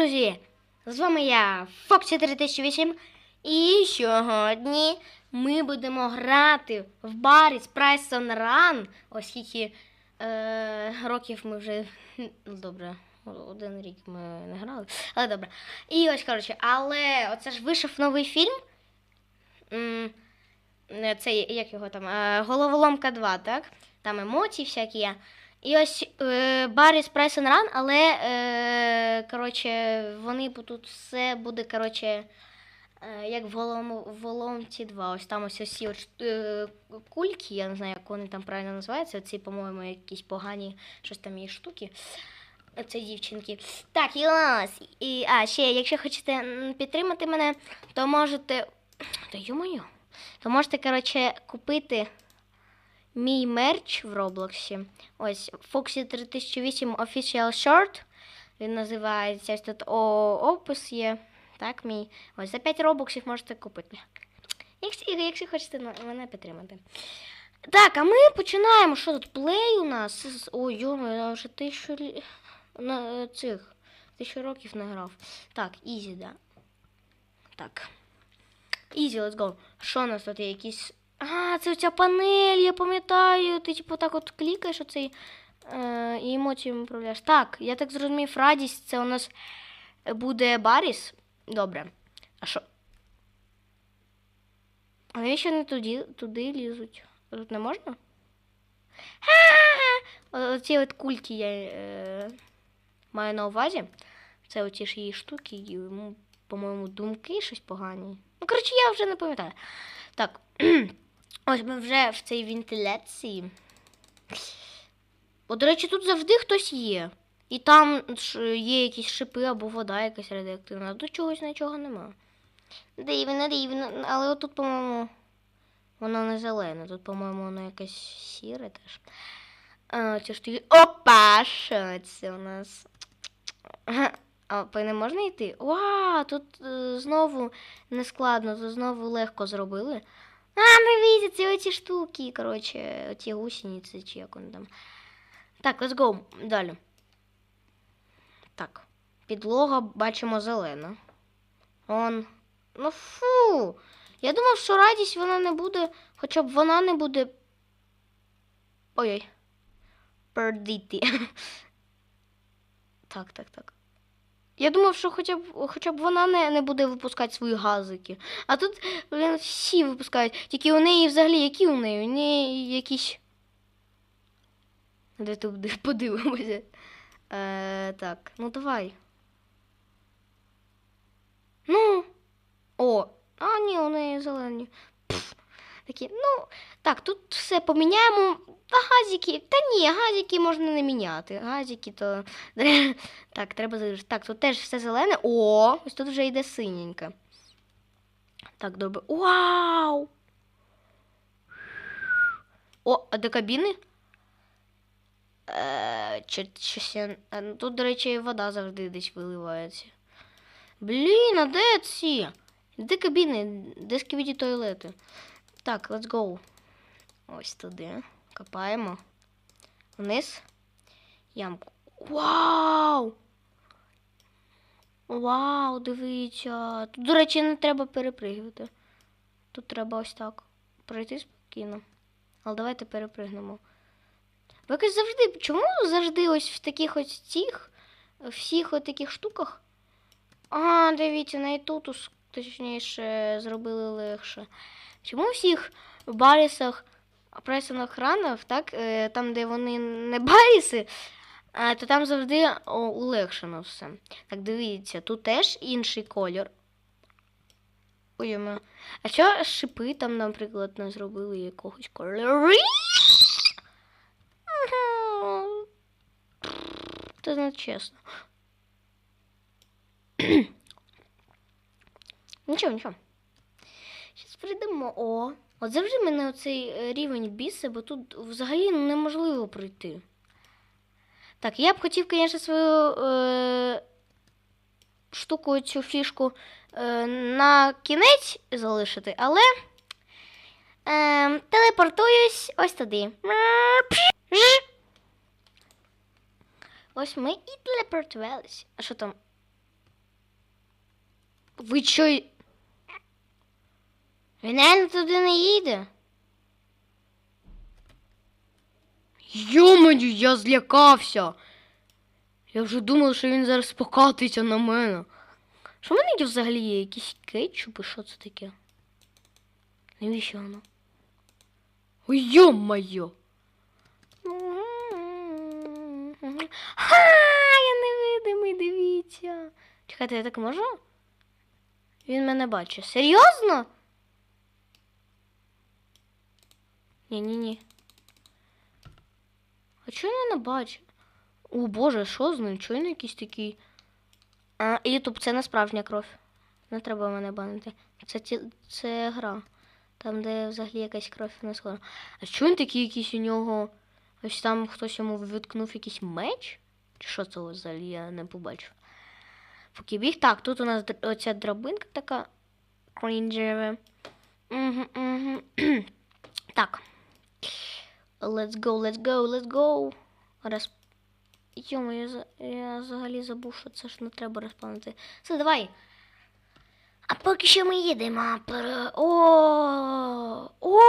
друзі! З вами я, Фоксі 3008. І сьогодні ми будемо грати в барі Price on Run, оскільки е, років ми вже. Ну, добре, один рік ми не грали. Але добре. І ось, коротше, але оце ж вийшов новий фільм. Це як його там? е, Головоломка 2, так? Там емоції всякі є. І ось е, Баріс Прайс Ран, але е, коротше, вони будуть все буде, коротше, е, як в голому в Воломці 2. Ось там ось от, е, кульки, я не знаю, як вони там правильно називаються. Ці, по-моєму, якісь погані щось там є штуки. Це дівчинки. Так, і. І, а, ще, якщо хочете підтримати мене, то можете. Та йо-моє. То можете, коротше, купити мій мерч в Роблоксі. Ось Foxy 3008 Official Short. Він називається ось тут опис є. Так, мій. Ось за 5 робоксів можете купити. Якщо, якщо хочете мене підтримати. Так, а ми починаємо. Що тут? Плей у нас. Ой, йомо, я вже тисячу на е, цих тисячу років не грав. Так, ізі, да. Так. Ізі, let's go. Що у нас тут є? Якісь. А, це оця панель, я пам'ятаю. Ти типу так от клікаєш оцей е, і емоціями управляєш. Так, я так зрозумів, радість це у нас буде Баріс. Добре. А що? А навіщо не туди, туди лізуть? Тут не можна? Оці от кульки я е, маю на увазі. Це оці ж її штуки, йому, по-моєму, думки щось погані. Ну, коротше, я вже не пам'ятаю. Так. Ось ми вже в цій вентиляції. О, до речі, тут завжди хтось є. І там є якісь шипи або вода якась радіоактивна, тут чогось нічого нема. Дивно, дивно, але отут, по-моєму, воно не зелене, тут, по-моєму, воно якесь сіре теж. А, це ж тоді... Опа! Що це у нас? А не можна йти? Вау, тут е, знову не складно, тут знову легко зробили. А, дивіться, це оці штуки, коротше, оці гусениці, чи як вони там. Так, let's go. Далі. Так. Підлога бачимо зелена. Он. Ну фу. Я думав, що радість вона не буде, хоча б вона не буде. Ой-ой. Пердити. Так, так, так. Я думав, що хоча б, хоча б вона не, не буде випускати свої газики. А тут, блин, всі випускають. Тільки у неї взагалі, які у неї? У неї якісь. Де тут подивимося. Е, так, ну давай. Ну. О, а ні, у неї зелені. Пф, такі, ну, так, тут все поміняємо. Та газики. Та ні, газики можна не міняти. Газики то. Так, треба залишити. Так, тут теж все зелене. О, ось тут вже йде синеньке. Так, добре. Вау! О, а де кабіни? Е, щось я... е, Тут, до речі, вода завжди десь виливається. Блін, а де ці? Де кабіни? Де сквіті туалети? Так, let's go. Ось туди. Копаємо. Вниз. Ямку. Вау! Вау, дивіться. Тут, до речі, не треба перепригувати. Тут треба ось так. Пройти спокійно. Але давайте перепригнемо. Ви якось завжди. Чому завжди ось в таких ось цих, всіх от таких штуках? А, дивіться, на тут точніше зробили легше. Чому всіх барісах, пресаних ранах, так, е, там, де вони не баріси, то там завжди улегшено все. Так, дивіться, тут теж інший кольор. Ой. А що шипи там, наприклад, не зробили якогось кольору? Це не чесно. Нічого, нічого. Зараз прийдемо. О, от завжди мене оцей е, рівень біси, бо тут взагалі неможливо пройти. Так, я б хотів, звісно, свою е, штуку, цю фішку е, на кінець залишити, але е, телепортуюсь ось туди. Ось ми і телепортувалися. А що там? Ви що? Він реально туди не їде? Йомаю, я злякався. Я вже думав, що він зараз покатиться на мене. Що в мене є взагалі є якісь кетчупи? Що це таке? Навіщо воно? Ой, йо-моє! Ха, я невидимий, дивіться. Чекайте, я так можу? Він мене бачить. Серйозно? Ні-ні-ні. А чого він мене бачить? О боже, що з ним? Чого він якийсь такий? А, Ютуб, це не справжня кров. Не треба мене банити. Це, ті, це гра. Там, де взагалі якась кров не схожа. А чого він такий якийсь у нього? Ось там хтось йому виткнув якийсь меч? Чи що це взагалі я не побачив? Поки біг. Так, тут у нас оця драбинка така крінжева. Угу, угу. так. Let's go, let's go, let's go. Раз. Йомо, я, я взагалі забув, що це ж не треба розпалити. Все, давай. А поки що ми їдемо. Пер... О! О!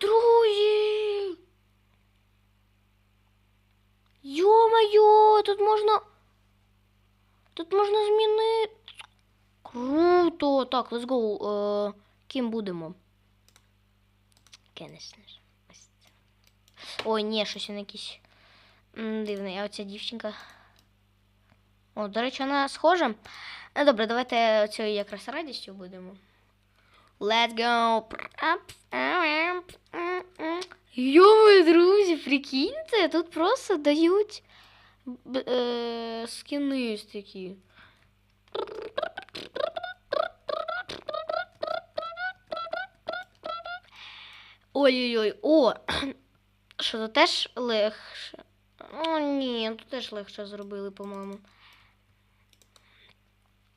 Друзі! Йо-моє, тут можна. Тут можна змінити. Круто! Так, let's go. Е, ким будемо? Це. Ой, ні, щось він якийсь дивний. А оця дівчинка. О, до речі, вона схожа. Ну, добре, давайте цією якраз радістю будемо. Let's go. Йо, друзі, прикиньте, тут просто дають е, скини такі. Ой-ой-ой, о! Що то теж легше? О, ні, тут теж легше зробили, по-моєму.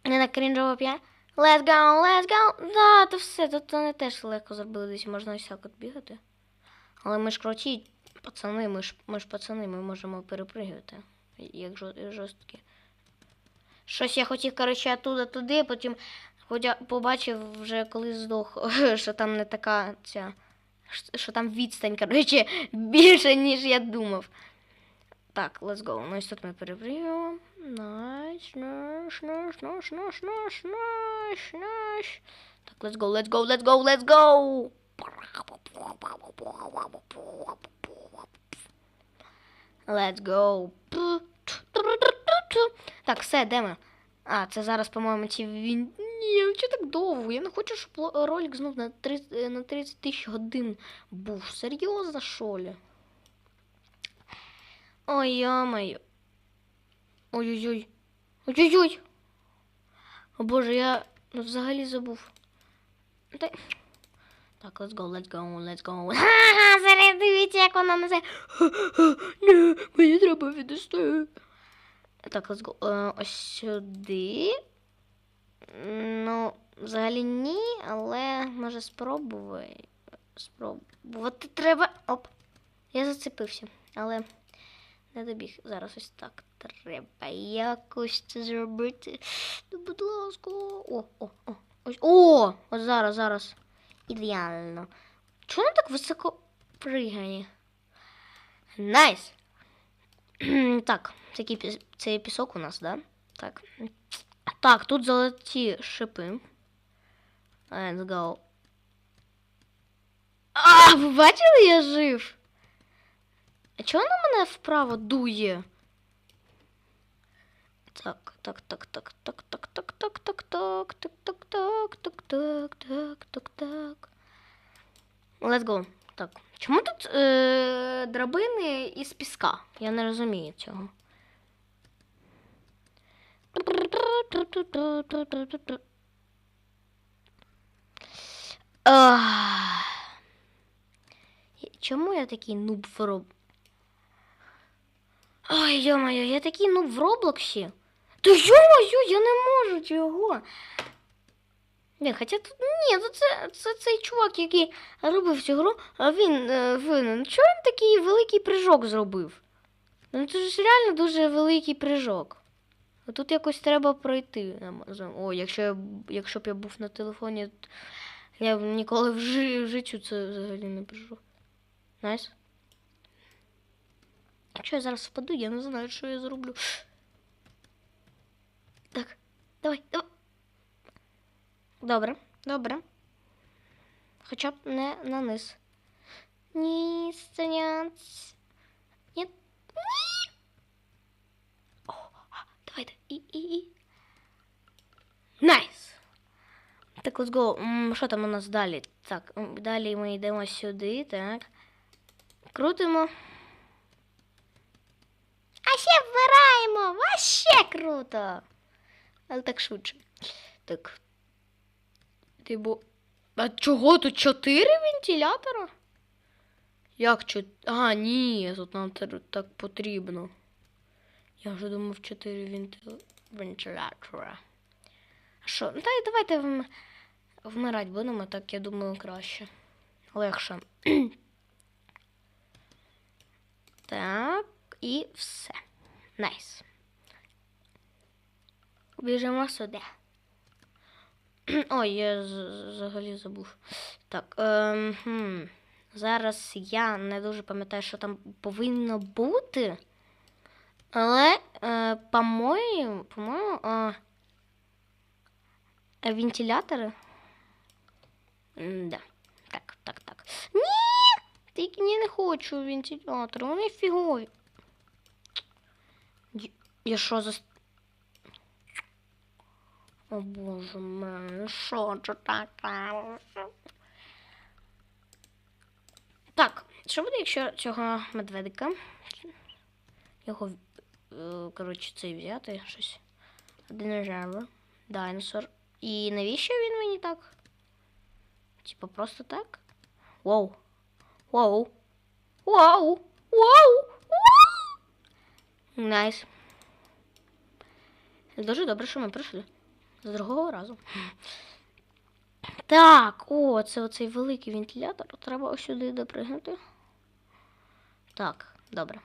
Не на крінжово п'я. Let's go, let's go. Да, то все, тут вони теж легко зробили, десь можна ось так от бігати. Але ми ж круті, пацани, ми ж, ми ж пацани, ми можемо перепригувати, як жо- жорсткі. Щось я хотів, коротше, оттуда туди, потім хоча побачив вже коли здох, що там не така ця. Що там відстань, коротше, більше, ніж я думав. Так, let's go. Ну, ось тут ми перепригуємо. Найс, найс, найс, найс, найс, найс, найс, найс. Так, let's go, let's go, let's go, let's go. Let's go. Так, все, де ми? А, це зараз, по-моєму, ці він. Ні, що так довго? Я не хочу, щоб ролик знов на 30, е, на 30 тисяч годин був. Серйозно, що ли? Ой, йо-моє. Ой-ой-ой. Ой-ой-ой. О боже, я ну, взагалі забув. Та... Так, let's go, let's go, let's go. Ха-ха, зараз дивіться, як вона несе. Ні, мені треба віднести. Так, let's go. Е, ось сюди. Ну, взагалі ні, але може спробуй. Спробувати треба. Оп. Я зацепився, але не добіг. Зараз ось так треба якось це зробити. Ну, будь ласка. О, о, о. Ось. О! Ось зараз, зараз. Ідеально. Чому воно так високо пригає? Найс! так, такий це пісок у нас, да? Так. Так, тут золоті шипи. Let's go. А, ви бачили, я жив? А чого на мене вправо дує? Так, так, так, так, так, так, так, так, так, так, так, так, так, так, так, так, так, так. Let's go. Так. Чому тут е, драбини із піска? Я не розумію цього. Чому я такий нуб в роб... Ой, йо-моє, я такий нуб в Роблоксі. Та йо-моє, я не можу цього. Ні, хоча тут ні, то це, це цей чувак, який робив цю гру, а він е. Чого він такий великий прыжок зробив? Ну це ж реально дуже великий прыжок. А тут якось треба пройти. О, якщо, я, якщо б я був на телефоні, я б ніколи в, жи- в життю це взагалі не прийшов. Найс. Якщо я зараз впаду, я не знаю, що я зроблю. Так, давай, давай. Добре, добре. Хоча б не на низ. Ні, стоять. Ні. Ні. Давайте. І, і, і. Найс. Так, let's go. Що там у нас далі? Так, далі ми йдемо сюди, так. Крутимо. А ще вбираємо! Вообще круто! Але так швидше. Так. Типу. А чого тут чотири вентилятора? Як чотири? А, ні, тут нам так потрібно. Я вже думав чотири вентил... вентилятора. Що? Ну, Та й давайте вм... вмирати будемо, так я думаю, краще. Легше. так, і все. Найс. Біжимо сюди. Ой, я взагалі забув. Так. Ем, хм. Зараз я не дуже пам'ятаю, що там повинно бути. Але, е, по-моєму, по-моєму, е, вентилятори. Да. Так, так, так. Ні! Тільки не хочу вентилятори, вони фігові. Я- що за. О боже мене, що це таке? Так, що буде, якщо цього медведика? Його, коротше, цей взяти щось. Динозавр, дайносор. І навіщо він мені так? Типа просто так? Вау. Вау. Вау. Вау. Найс. Дуже добре, що ми прийшли. З другого разу. Так, о, це оцей великий вентилятор. Треба ось сюди допригнути. Так, добре.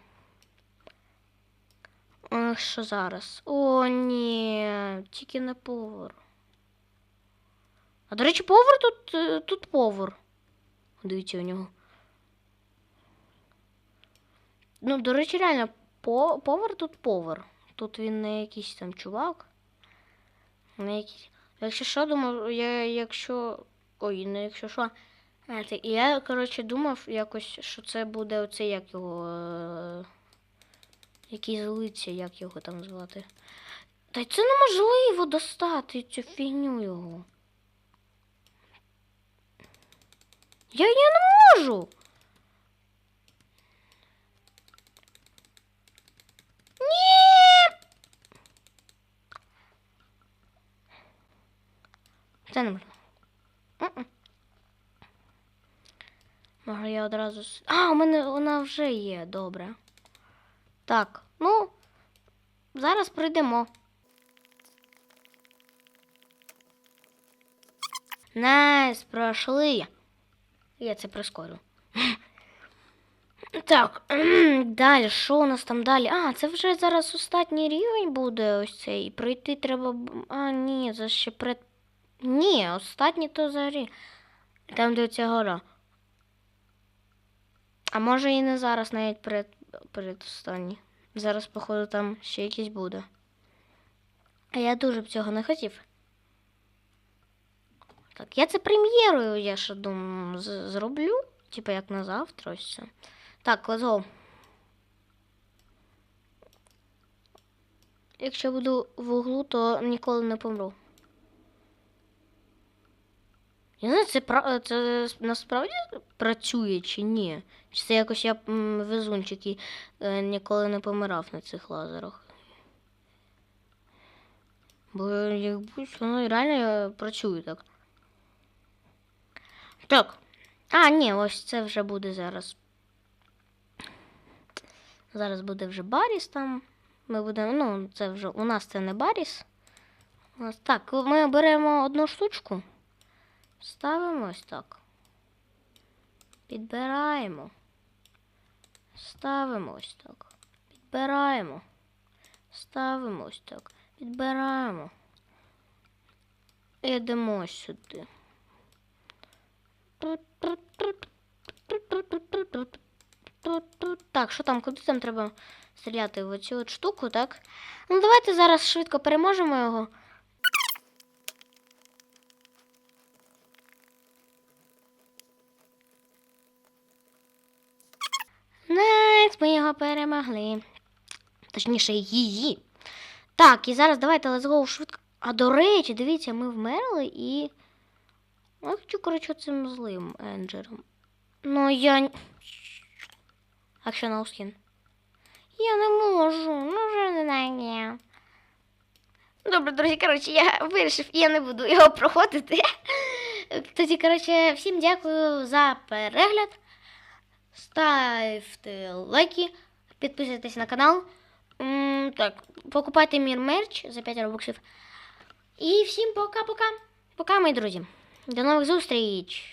А, що зараз? О, ні, тільки не повар. А до речі, повар тут, е, тут повар. Дивіться у нього. Ну, до речі, реально, по, повар тут повар. Тут він не якийсь там чувак. Не якийсь. Якщо що, думав, я якщо. Ой, не якщо що. Я, коротше, думав якось, що це буде оце як його. Який злиться, як його там звати. Та це неможливо достати цю фігню його. Я, я не можу. Ні. Це не можна. Може я одразу. А, у мене вона вже є, добре. Так, зараз прийдемо. Найс, пройшли. Я це прискорю. Так, далі, що у нас там далі? А, це вже зараз останній рівень буде ось цей. Пройти треба. А, ні, це ще пред. Ні, останній то взагалі. Там, де ця гора. А може і не зараз навіть перед, перед. Зараз, походу, там ще якийсь буде. А я дуже б цього не хотів. Так, я це прем'єрою, я ще думаю, зроблю. Типа як на завтра ось це. Так, let's go. Якщо буду в углу, то ніколи не помру. Я не знаю, це, це насправді працює чи ні? Чи це якось я везунчик і е, ніколи не помирав на цих лазерах? Бо якось воно реально е, працює так. Так. А, ні, ось це вже буде зараз. Зараз буде вже Баріс там. Ми будемо, ну, це вже у нас це не Баріс. Так, ми беремо одну штучку. Ставимо ось так. Підбираємо. Ставимо ось так. підбираємо. Ставимо ось так. Підбираємо. Йдемо сюди. Так, що там, куди там треба стріляти? В оцю от штуку, так? Ну, давайте зараз швидко переможемо його. Найс, ми його перемогли. Точніше, її. Так, і зараз давайте let's go швидко. А до речі, дивіться, ми вмерли і. Я хочу, коротше, цим злим енджером. Ну, я. н- Action no skin. Я не можу, ну вже не знаю. Добре, друзі, коротше, я вирішив, я не буду його проходити. Тоді, коротше, всім дякую за перегляд. Ставте лайки, підписуйтесь на канал. Так, покупайте мір мерч за 5 робоксів. І всім пока-пока. Пока, мої друзі. До нових зустріч!